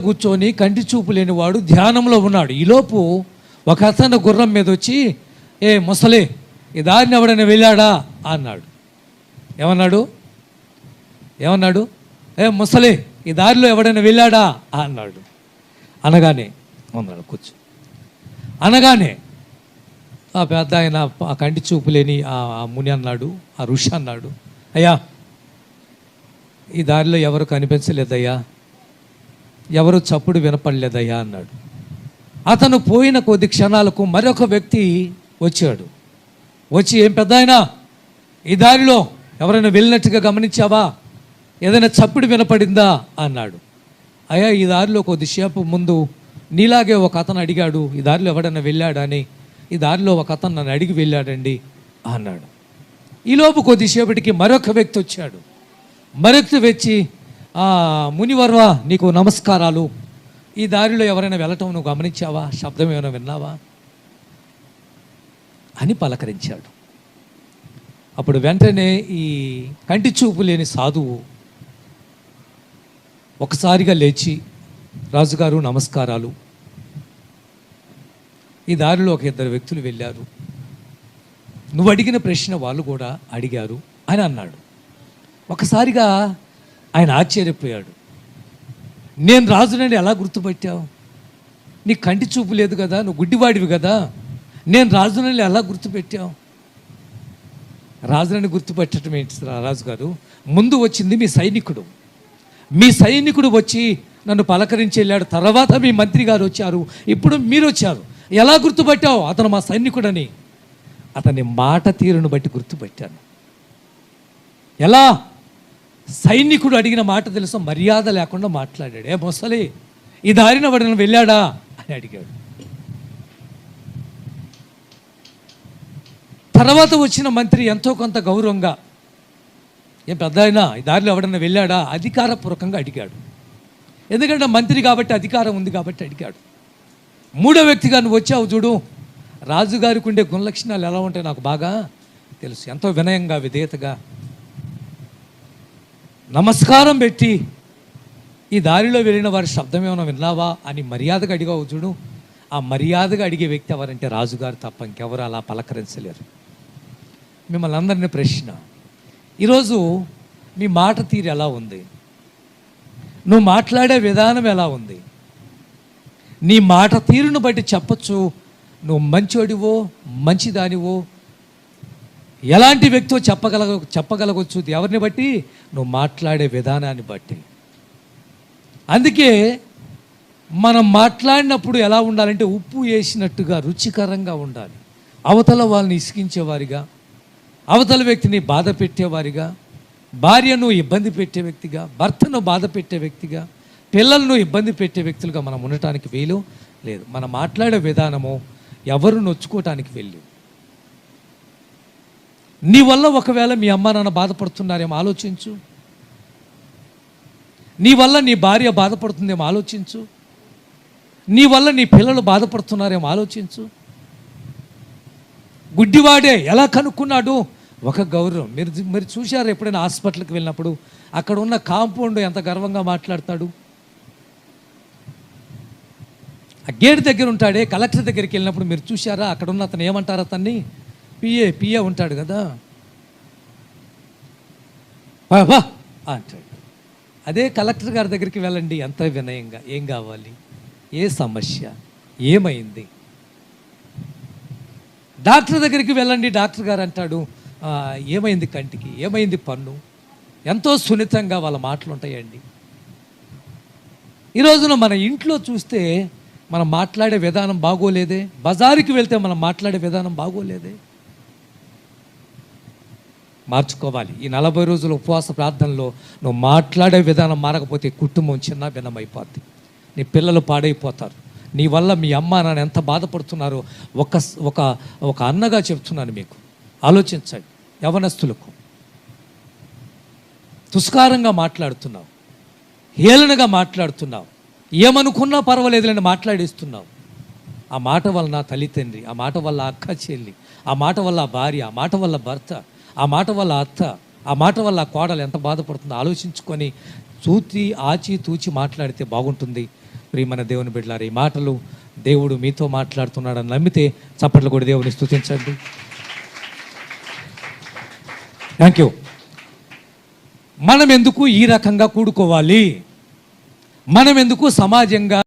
కూర్చొని కంటి చూపు లేనివాడు ధ్యానంలో ఉన్నాడు. ఈలోపు ఒక అతను గుర్రం మీద వచ్చి ఏ ముసలే ఈ దారిని ఎవడైనా వెళ్ళాడా? అన్నాడు. ఏమన్నాడు? ఏమన్నాడు? ఏ ముసలే ఈ దారిలో ఎవడైనా వెళ్ళాడా? అన్నాడు. అనగానే ఉన్నాడు కూర్చో. అనగానే ఆ పెద్ద ఆయన ఆ కంటి చూపు లేని ఆ ఆ ముని అన్నాడు ఆ ఋషి అన్నాడు అయ్యా ఈ దారిలో ఎవరు కనిపించలేదయ్యా? ఎవరు చప్పుడు వినపడలేదయ్యా అన్నాడు. అతను పోయిన కొద్ది క్షణాలకు మరొక వ్యక్తి వచ్చాడు. వచ్చి ఏం పెద్ద ఆయన ఈ దారిలో ఎవరైనా వెళ్ళినట్టుగా గమనించావా? ఏదైనా చప్పుడు వినపడిందా? అన్నాడు. అయ్యా ఈ దారిలో కొద్దిసేపు ముందు నీలాగే ఒక అతను అడిగాడు. ఈ దారిలో ఎవడైనా వెళ్ళాడని ఈ దారిలో ఒక అతను నన్ను అడిగి వెళ్ళాడండి అన్నాడు. ఈలోపు కొద్దిసేపటికి మరొక వ్యక్తి వచ్చాడు. మరొక వ్యక్తి మునివర్వ నీకు నమస్కారాలు. ఈ దారిలో ఎవరైనా వెళ్ళటం నువ్వు గమనించావా? శబ్దం ఏమైనా విన్నావా? అని పలకరించాడు. అప్పుడు వెంటనే ఈ కంటి చూపు లేని సాధువు ఒకసారిగా లేచి రాజుగారు నమస్కారాలు. ఈ దారిలో ఒక ఇద్దరు వ్యక్తులు వెళ్ళారు. నువ్వు అడిగిన ప్రశ్న వాళ్ళు కూడా అడిగారు అని అన్నాడు. ఒకసారిగా ఆయన ఆశ్చర్యపోయాడు. నేను రాజునని ఎలా గుర్తుపట్టావు? నీ కంటి చూపు లేదు కదా నువ్వు గుడ్డివాడివి కదా. నేను రాజునని ఎలా గుర్తుపెట్టావు? రాజునని గుర్తుపెట్టడం ఏంటి రా- రాజు గారు ముందు వచ్చింది మీ సైనికుడు. మీ సైనికుడు వచ్చి నన్ను పలకరించి వెళ్ళాడు. తర్వాత మీ మంత్రి గారు వచ్చారు. ఇప్పుడు మీరు వచ్చారు. ఎలా గుర్తుపట్టావు? అతను మా సైనికుడని. అతని మాట తీరును బట్టి గుర్తుపెట్టాను. ఎలా? సైనికుడు అడిగిన మాట తెలుసు మర్యాద లేకుండా మాట్లాడాడు. ఏ మొసలి ఈ దారిన వాడిని వెళ్ళాడా? అని అడిగాడు. తర్వాత వచ్చిన మంత్రి ఎంతో కొంత గౌరవంగా ఏం పెద్ద అయినా ఈ దారిలో ఎవడన్నా వెళ్ళాడా? అధికారపూర్వకంగా అడిగాడు. ఎందుకంటే మంత్రి కాబట్టి అధికారం ఉంది కాబట్టి అడిగాడు. మూడో వ్యక్తిగా నువ్వు వచ్చావు చూడు. రాజుగారికి ఉండే గుణలక్షణాలు ఎలా ఉంటాయి నాకు బాగా తెలుసు. ఎంతో వినయంగా విధేయతగా నమస్కారం పెట్టి ఈ దారిలో వెళ్ళిన వారి శబ్దం ఏమైనా విన్నావా అని మర్యాదగా అడిగావు చూడు. ఆ మర్యాదగా అడిగే వ్యక్తి ఎవరంటే రాజుగారు తప్ప ఇంకెవరు అలా పలకరించలేరు. మిమ్మల్ని అందరినీ ప్రశ్న ఈరోజు నీ మాట తీరు ఎలా ఉంది? నువ్వు మాట్లాడే విధానం ఎలా ఉంది? నీ మాట తీరును బట్టి చెప్పచ్చు. నువ్వు మంచోడివో మంచిదానివో ఎలాంటి వ్యక్తితో చెప్పగలగ చెప్పగలగొచ్చు? ఎవరిని బట్టి? నువ్వు మాట్లాడే విధానాన్ని బట్టి. అందుకే మనం మాట్లాడినప్పుడు ఎలా ఉండాలంటే ఉప్పు వేసినట్టుగా రుచికరంగా ఉండాలి. అవతల వాళ్ళని ఇసికించేవారిగా అవతల వ్యక్తిని బాధ పెట్టేవారిగా భార్యను ఇబ్బంది పెట్టే వ్యక్తిగా భర్తను బాధ పెట్టే వ్యక్తిగా పిల్లలను ఇబ్బంది పెట్టే వ్యక్తులుగా మనం ఉండటానికి వీలు లేదు. మనం మాట్లాడే విధానము ఎవరు నొచ్చుకోవటానికి వెళ్ళి నీ వల్ల ఒకవేళ మీ అమ్మ నాన్న బాధపడుతున్నారేమో ఆలోచించు. నీ వల్ల నీ భార్య బాధపడుతుందేమో ఆలోచించు. నీ వల్ల నీ పిల్లలు బాధపడుతున్నారేమో ఆలోచించు. గుడ్డివాడే ఎలా కనుక్కున్నాడు? ఒక గౌరవం. మీరు మీరు చూశారు ఎప్పుడైనా హాస్పిటల్కి వెళ్ళినప్పుడు? అక్కడ ఉన్న కాంపౌండ్ ఎంత గర్వంగా మాట్లాడతాడు? ఆ గేట్ దగ్గర ఉంటాడే కలెక్టర్ దగ్గరికి వెళ్ళినప్పుడు మీరు చూశారా? అక్కడ ఉన్న అతను ఏమంటారు అతన్ని? పిఏ పిఏ ఉంటాడు కదా. "వా, అంటాడు. అదే కలెక్టర్ గారి దగ్గరికి వెళ్ళండి ఎంత వినయంగా. ఏం కావాలి? ఏ సమస్య? ఏమైంది? డాక్టర్ దగ్గరికి వెళ్ళండి డాక్టర్ గారు అంటాడు. ఏమైంది కంటికి? ఏమైంది పన్ను? ఎంతో సున్నితంగా వాళ్ళ మాటలు ఉంటాయండి. ఈ రోజున మన ఇంట్లో చూస్తే మనం మాట్లాడే విధానం బాగోలేదే? బజారుకి వెళ్తే మనం మాట్లాడే విధానం బాగోలేదే? మార్చుకోవాలి. ఈ నలభై రోజుల ఉపవాస ప్రార్థనలో నువ్వు మాట్లాడే విధానం మారకపోతే కుటుంబం చిన్న భిన్నమైపోద్ది. నీ పిల్లలు పాడైపోతారు. నీ వల్ల మీ అమ్మ నాన్న ఎంత బాధపడుతున్నారో ఒక ఒక ఒక అన్నగా చెప్తున్నాను మీకు. ఆలోచించండి. యవనస్తులకు తుస్కారంగా మాట్లాడుతున్నావు. హేళనగా మాట్లాడుతున్నావు. ఏమనుకున్నా పర్వాలేదులని మాట్లాడేస్తున్నావు. ఆ మాట వల్ల నా తల్లి తండ్రి ఆ మాట వల్ల అక్క చెల్లి ఆ మాట వల్ల భార్య ఆ మాట వల్ల భర్త ఆ మాట వల్ల అత్త ఆ మాట వల్ల ఆ కోడలు ఎంత బాధపడుతుందో ఆలోచించుకొని చూచి ఆచి తూచి మాట్లాడితే బాగుంటుంది. ప్రియమైన దేవుని బిడ్డలారు ఈ మాటలు దేవుడు మీతో మాట్లాడుతున్నాడని నమ్మితే చప్పట్లు కూడా దేవుని స్థుతించండి థ్యాంక్ యూ మనం ఎందుకు ఈ రకంగా కూడుకోవాలి? మనం ఎందుకు సమాజంగా